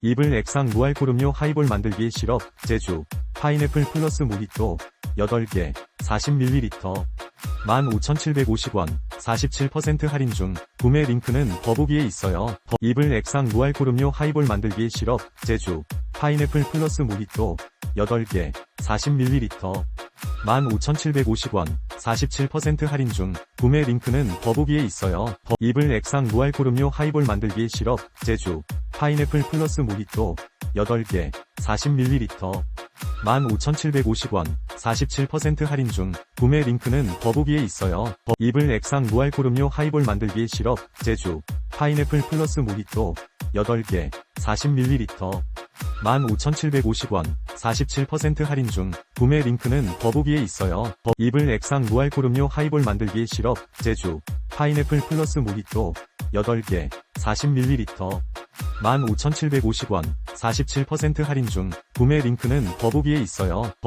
이블 액상 무알코름료 하이볼 만들기 시럽, 제주, 파인애플 플러스 모히또, 8개, 40ml, 15,750원, 47% 할인 중, 구매 링크는 더보기에 있어요. 더- 이블 액상 무알코름료 하이볼 만들기 시럽, 제주, 파인애플 플러스 모히또, 8개, 40ml, 15,750원, 47% 할인 중, 구매 링크는 더보기에 있어요. 더- 이블 액상 무알코름료 하이볼 만들기 시럽, 제주, 파인애플 플러스 모히또, 8개, 40ml, 15,750원, 47% 할인 중, 구매 링크는 더보기에 있어요. 더- 이블 액상 무알코름료 하이볼 만들기 시럽, 제주, 파인애플 플러스 모히또, 8개, 40ml, 15,750원, 47% 할인 중, 구매 링크는 더보기에 있어요. 더- 이블 액상 무알코름료 하이볼 만들기 시럽, 제주, 파인애플 플러스 모히또, 8개, 40ml, 15,750원, 47% 할인 중, 구매 링크는 더보기에 있어요. 더-